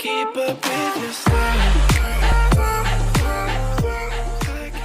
keep up with your style.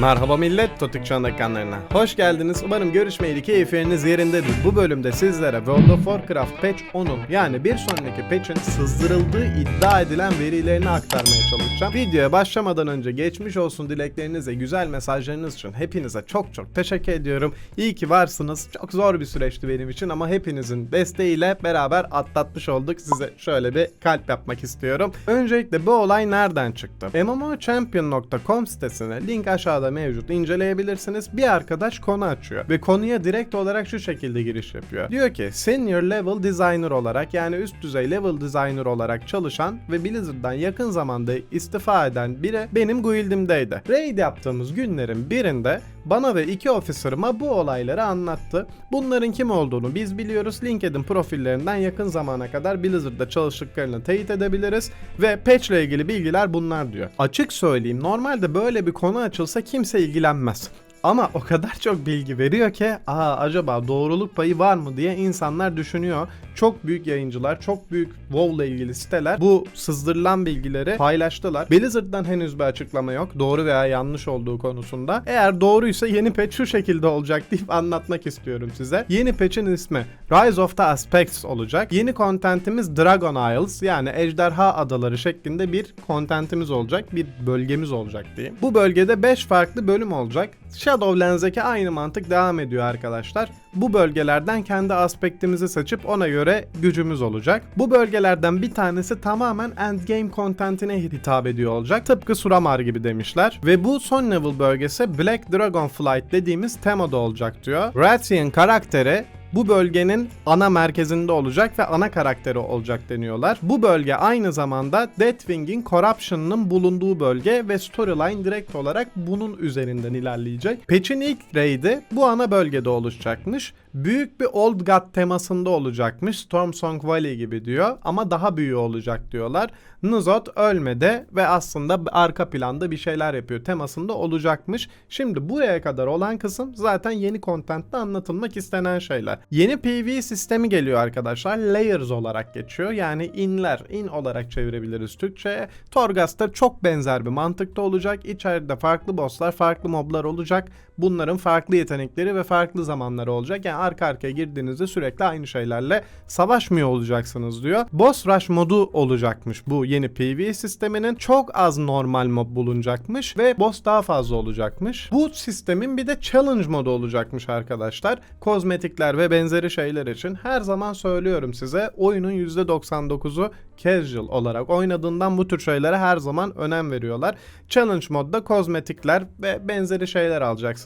Merhaba millet, Totik ekranlarına. Hoş geldiniz. Umarım görüşmeyeli keyifleriniz yerindedir. Bu bölümde sizlere World of Warcraft Patch 10'un yani bir sonraki patch'in sızdırıldığı iddia edilen verilerini aktarmaya çalışacağım. Videoya başlamadan önce geçmiş olsun dileklerinize, güzel mesajlarınız için hepinize çok çok teşekkür ediyorum. İyi ki varsınız. Çok zor bir süreçti benim için ama hepinizin desteğiyle beraber atlatmış olduk. Size şöyle bir kalp yapmak istiyorum. Öncelikle bu olay nereden çıktı? MMOChampion.com sitesine link aşağıda mevcut inceleyebilirsiniz. Bir arkadaş konu açıyor ve konuya direkt olarak şu şekilde giriş yapıyor. Diyor ki senior level designer olarak yani üst düzey level designer olarak çalışan ve Blizzard'dan yakın zamanda istifa eden biri benim guildimdeydi. Raid yaptığımız günlerin birinde bana ve iki officer'ıma bu olayları anlattı. Bunların kim olduğunu biz biliyoruz. LinkedIn profillerinden yakın zamana kadar Blizzard'da çalıştıklarını teyit edebiliriz ve patch ile ilgili bilgiler bunlar diyor. Açık söyleyeyim normalde böyle bir konu açılsa kimse ilgilenmez. Ama o kadar çok bilgi veriyor ki aa acaba doğruluk payı var mı diye insanlar düşünüyor. Çok büyük yayıncılar, çok büyük WoW ile ilgili siteler bu sızdırılan bilgileri paylaştılar. Blizzard'dan henüz bir açıklama yok. Doğru veya yanlış olduğu konusunda. Eğer doğruysa yeni patch şu şekilde olacak deyip anlatmak istiyorum size. Yeni patch'in ismi Rise of the Aspects olacak. Yeni contentimiz Dragon Isles yani Ejderha Adaları şeklinde bir contentimiz olacak. Bir bölgemiz olacak diyeyim. Bu bölgede 5 farklı bölüm olacak. Shadowlands'deki aynı mantık devam ediyor arkadaşlar. Bu bölgelerden kendi aspektimizi seçip ona göre gücümüz olacak. Bu bölgelerden bir tanesi tamamen endgame contentine hitap ediyor olacak. Tıpkı Suramar gibi demişler. Ve bu son level bölgesi Black Dragon Flight dediğimiz temada olacak diyor. Rathian karakteri bu bölgenin ana merkezinde olacak ve ana karakteri olacak deniyorlar. Bu bölge aynı zamanda Deathwing'in Corruption'ın bulunduğu bölge ve storyline direkt olarak bunun üzerinden ilerleyecek. Patch'in ilk raid'i bu ana bölgede oluşacakmış. Büyük bir Old God temasında olacakmış. Stormsong Valley gibi diyor ama daha büyüğü olacak diyorlar. Nuzot ölmedi ve aslında arka planda bir şeyler yapıyor temasında olacakmış. Şimdi buraya kadar olan kısım zaten yeni contentte anlatılmak istenen şeyler. Yeni PvE sistemi geliyor arkadaşlar. Layers olarak geçiyor. Yani inler, in olarak çevirebiliriz Türkçe'ye. Torghast'a çok benzer bir mantıkta olacak. İçeride farklı bosslar, farklı moblar olacak. Bunların farklı yetenekleri ve farklı zamanları olacak. Yani arka arkaya girdiğinizde sürekli aynı şeylerle savaşmıyor olacaksınız diyor. Boss Rush modu olacakmış bu yeni PvE sisteminin. Çok az normal mob bulunacakmış ve boss daha fazla olacakmış. Bu sistemin bir de challenge modu olacakmış arkadaşlar. Kozmetikler ve benzeri şeyler için her zaman söylüyorum size oyunun %99'u casual olarak oynadığından bu tür şeylere her zaman önem veriyorlar. Challenge modda kozmetikler ve benzeri şeyler alacaksınız.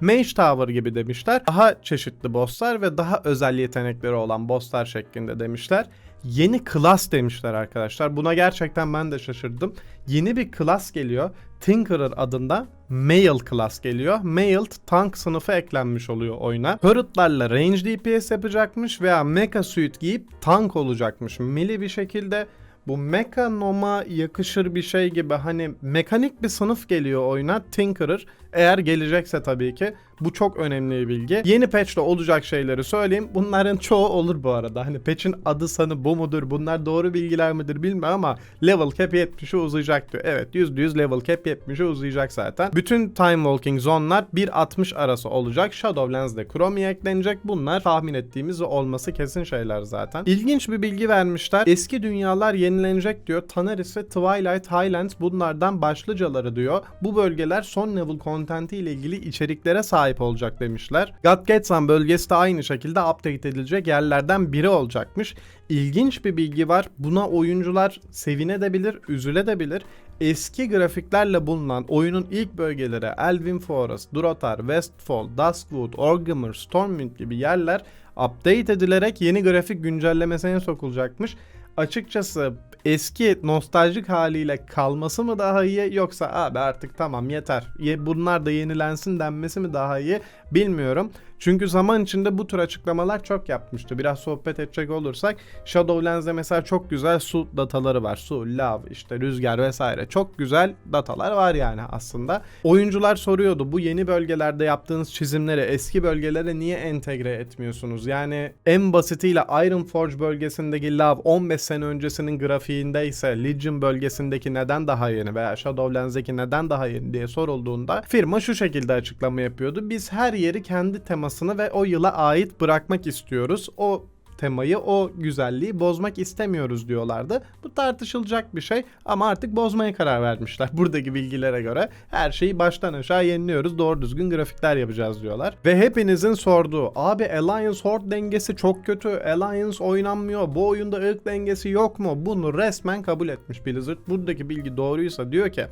Mage Tower gibi demişler. Daha çeşitli bosslar ve daha özel yetenekleri olan bosslar şeklinde demişler. Yeni klas demişler arkadaşlar. Buna gerçekten ben de şaşırdım. Yeni bir klas geliyor. Tinkerer adında Male class geliyor. Male tank sınıfı eklenmiş oluyor oyuna. Turret'larla range DPS yapacakmış veya mecha suit giyip tank olacakmış. Melee bir şekilde bu Mecha Nom'a yakışır bir şey gibi hani mekanik bir sınıf geliyor oyuna Tinkerer. Eğer gelecekse tabii ki. Bu çok önemli bir bilgi. Yeni patch'te olacak şeyleri söyleyeyim. Bunların çoğu olur bu arada. Hani patch'in adı sanı bu mudur? Bunlar doğru bilgiler midir bilmiyorum ama level cap 70'e uzayacak diyor. Evet %100 level cap 70'e uzayacak zaten. Bütün time walking zonlar 1.60 arası olacak. Shadowlands'de Chromie eklenecek. Bunlar tahmin ettiğimiz olması kesin şeyler zaten. İlginç bir bilgi vermişler. Eski dünyalar yenilenecek diyor. Tanaris ve Twilight Highlands bunlardan başlıcaları diyor. Bu bölgeler son level contenti ile ilgili içeriklere sahip olacak demişler. Gatgetsan bölgesi de aynı şekilde update edilecek yerlerden biri olacakmış. İlginç bir bilgi var. Buna oyuncular sevinebilir, üzülebilir. Eski grafiklerle bulunan oyunun ilk bölgeleri Elvin Forest, Durotar, Westfall, Duskwood, Orgrimmar, Stormwind gibi yerler update edilerek yeni grafik güncellemesine sokulacakmış. Açıkçası eski nostaljik haliyle kalması mı daha iyi yoksa abi artık tamam yeter ye- bunlar da yenilensin denmesi mi daha iyi bilmiyorum. Çünkü zaman içinde bu tür açıklamalar çok yapmıştı. Biraz sohbet edecek olursak Shadowlands'de mesela çok güzel su dataları var. Su, lav, işte rüzgar vesaire. Çok güzel datalar var yani aslında. Oyuncular soruyordu bu yeni bölgelerde yaptığınız çizimleri eski bölgelere niye entegre etmiyorsunuz? Yani en basitiyle Ironforge bölgesindeki lav 15 sene öncesinin grafiğindeyse Legion bölgesindeki neden daha yeni veya Shadowlands'deki neden daha yeni diye sorulduğunda firma şu şekilde açıklama yapıyordu. Biz her yeri kendi temasını ve o yıla ait bırakmak istiyoruz. O temayı, o güzelliği bozmak istemiyoruz diyorlardı. Bu tartışılacak bir şey ama artık bozmaya karar vermişler. Buradaki bilgilere göre her şeyi baştan aşağı yeniliyoruz. Doğru düzgün grafikler yapacağız diyorlar. Ve hepinizin sorduğu abi Alliance Horde dengesi çok kötü. Alliance oynanmıyor. Bu oyunda ırk dengesi yok mu? Bunu resmen kabul etmiş Blizzard. Buradaki bilgi doğruysa diyor ki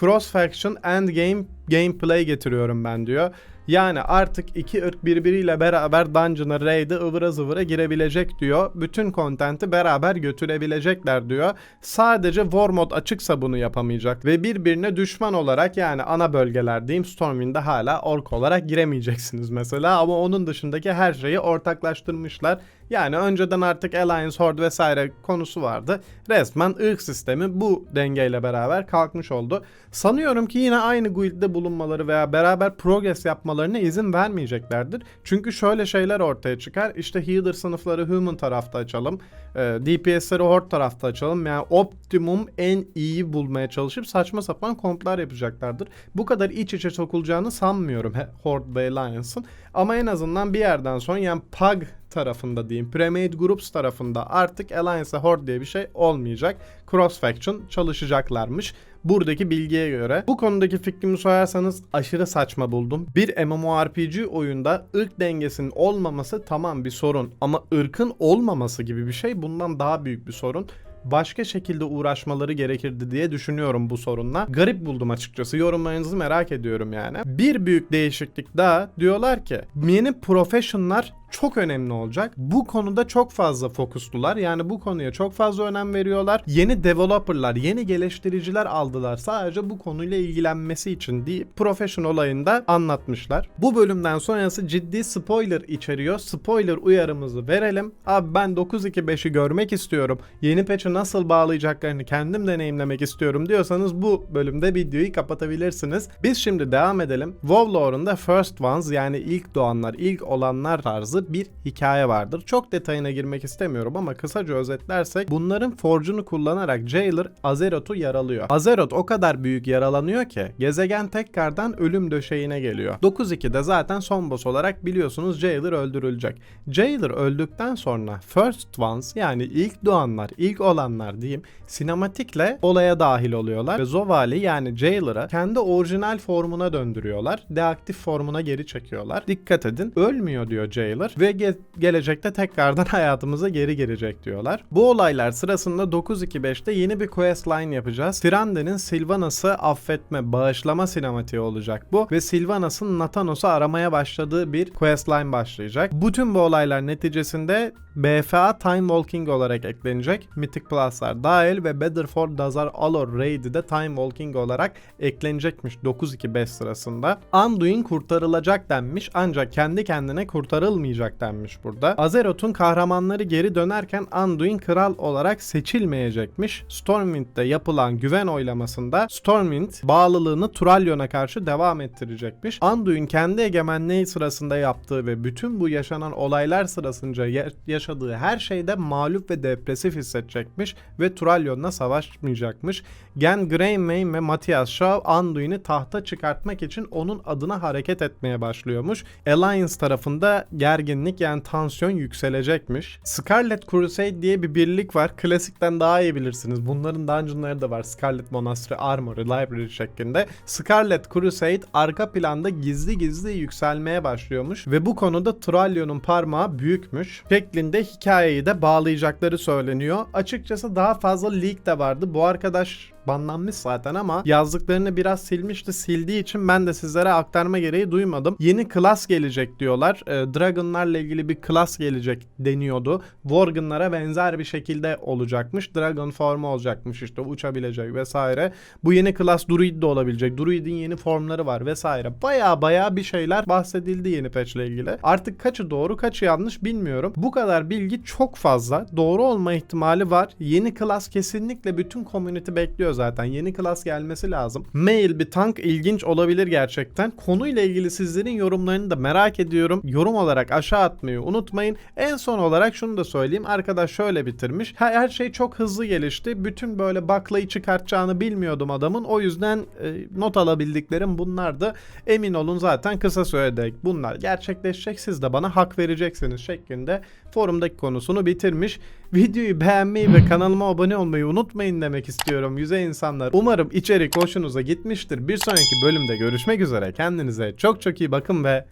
Cross Faction Endgame gameplay getiriyorum ben diyor. Yani artık iki ırk birbiriyle beraber Dungeon'a, Raid'e ıvıra zıvıra girebilecek diyor. Bütün kontenti beraber götürebilecekler diyor. Sadece War Mode açıksa bunu yapamayacak. Ve birbirine düşman olarak yani ana bölgeler diyeyim Stormwind'e hala ork olarak giremeyeceksiniz mesela. Ama onun dışındaki her şeyi ortaklaştırmışlar. Yani önceden artık Alliance Horde vesaire konusu vardı. Resmen ırk sistemi bu dengeyle beraber kalkmış oldu. Sanıyorum ki yine aynı guildde bulunmaları veya beraber progress yapmalarına izin vermeyeceklerdir. Çünkü şöyle şeyler ortaya çıkar. İşte healer sınıfları human tarafta açalım. E, DPS'leri horde tarafta açalım. Yani optimum en iyi bulmaya çalışıp saçma sapan komplar yapacaklardır. Bu kadar iç içe sokulacağını sanmıyorum Horde ve Alliance'ın. Ama en azından bir yerden sonra yani PUG tarafında diyeyim. Premade Groups tarafında artık Alliance Horde diye bir şey olmayacak. Cross Faction çalışacaklarmış. Buradaki bilgiye göre. Bu konudaki fikrimi sorarsanız aşırı saçma buldum. Bir MMORPG oyunda ırk dengesinin olmaması tamam bir sorun. Ama ırkın olmaması gibi bir şey bundan daha büyük bir sorun başka şekilde uğraşmaları gerekirdi diye düşünüyorum bu sorunla. Garip buldum açıkçası. Yorumlarınızı merak ediyorum yani. Bir büyük değişiklik daha diyorlar ki yeni professionlar çok önemli olacak. Bu konuda çok fazla fokuslular. Yani bu konuya çok fazla önem veriyorlar. Yeni developerlar, yeni geliştiriciler aldılar. Sadece bu konuyla ilgilenmesi için diye profession olayında anlatmışlar. Bu bölümden sonrası ciddi spoiler içeriyor. Spoiler uyarımızı verelim. Abi ben 9.2.5'i görmek istiyorum. Yeni patch'ı nasıl bağlayacaklarını kendim deneyimlemek istiyorum diyorsanız bu bölümde videoyu kapatabilirsiniz. Biz şimdi devam edelim. WoW lore'unda First Ones yani ilk doğanlar, ilk olanlar tarzı bir hikaye vardır. Çok detayına girmek istemiyorum ama kısaca özetlersek bunların forge'unu kullanarak Jailer Azeroth'u yaralıyor. Azeroth o kadar büyük yaralanıyor ki gezegen tekrardan ölüm döşeğine geliyor. 9.2'de zaten son boss olarak biliyorsunuz Jailer öldürülecek. Jailer öldükten sonra First Ones yani ilk doğanlar, ilk olanlar diyeyim sinematikle olaya dahil oluyorlar ve Zovali yani Jailer'ı kendi orijinal formuna döndürüyorlar. Deaktif formuna geri çekiyorlar. Dikkat edin ölmüyor diyor Jailer ve ge- gelecekte tekrardan hayatımıza geri gelecek diyorlar. Bu olaylar sırasında 9.2.5'te yeni bir quest line yapacağız. Tyrande Sylvanas'ı affetme, bağışlama sinematiği olacak bu ve Sylvanas'ın Nathanos'u aramaya başladığı bir quest line başlayacak. Bütün bu olaylar neticesinde BFA Time Walking olarak eklenecek. Mythic Plus'lar dahil ve Better for Dazar Alor Raid'i de Time Walking olarak eklenecekmiş 9.2.5 sırasında. Anduin kurtarılacak denmiş ancak kendi kendine kurtarılmayacak denmiş burada. Azeroth'un kahramanları geri dönerken Anduin kral olarak seçilmeyecekmiş. Stormwind'de yapılan güven oylamasında Stormwind bağlılığını Turalyon'a karşı devam ettirecekmiş. Anduin kendi egemenliği sırasında yaptığı ve bütün bu yaşanan olaylar sırasında ya- yaşadığı her şeyde mağlup ve depresif hissedecekmiş ve Turalyon'la savaşmayacakmış. Gen Greymane ve Matthias Shaw Anduin'i tahta çıkartmak için onun adına hareket etmeye başlıyormuş. Alliance tarafında gerginlik yani tansiyon yükselecekmiş. Scarlet Crusade diye bir birlik var. Klasikten daha iyi bilirsiniz. Bunların dungeonları da var. Scarlet Monastery Armory Library şeklinde. Scarlet Crusade arka planda gizli gizli yükselmeye başlıyormuş ve bu konuda Tralyon'un parmağı büyükmüş. Şeklinde hikayeyi de bağlayacakları söyleniyor. Açıkçası daha fazla leak de vardı. Bu arkadaş banlanmış zaten ama yazdıklarını biraz silmişti. Sildiği için ben de sizlere aktarma gereği duymadım. Yeni klas gelecek diyorlar. Ee, Dragon onlarla ilgili bir klas gelecek deniyordu. Worgen'lara benzer bir şekilde olacakmış. Dragon formu olacakmış işte uçabilecek vesaire. Bu yeni klas Druid de olabilecek. Druid'in yeni formları var vesaire. Baya baya bir şeyler bahsedildi yeni patch ilgili. Artık kaçı doğru kaçı yanlış bilmiyorum. Bu kadar bilgi çok fazla. Doğru olma ihtimali var. Yeni klas kesinlikle bütün community bekliyor zaten. Yeni klas gelmesi lazım. Mail bir tank ilginç olabilir gerçekten. Konuyla ilgili sizlerin yorumlarını da merak ediyorum. Yorum olarak aşağı atmayı unutmayın. En son olarak şunu da söyleyeyim. Arkadaş şöyle bitirmiş. Her, her şey çok hızlı gelişti. Bütün böyle baklayı çıkartacağını bilmiyordum adamın. O yüzden e, not alabildiklerim bunlardı. Emin olun zaten kısa sürede bunlar gerçekleşecek. Siz de bana hak vereceksiniz şeklinde forumdaki konusunu bitirmiş. Videoyu beğenmeyi ve kanalıma abone olmayı unutmayın demek istiyorum yüzey insanlar. Umarım içerik hoşunuza gitmiştir. Bir sonraki bölümde görüşmek üzere. Kendinize çok çok iyi bakın ve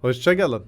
hoşçakalın.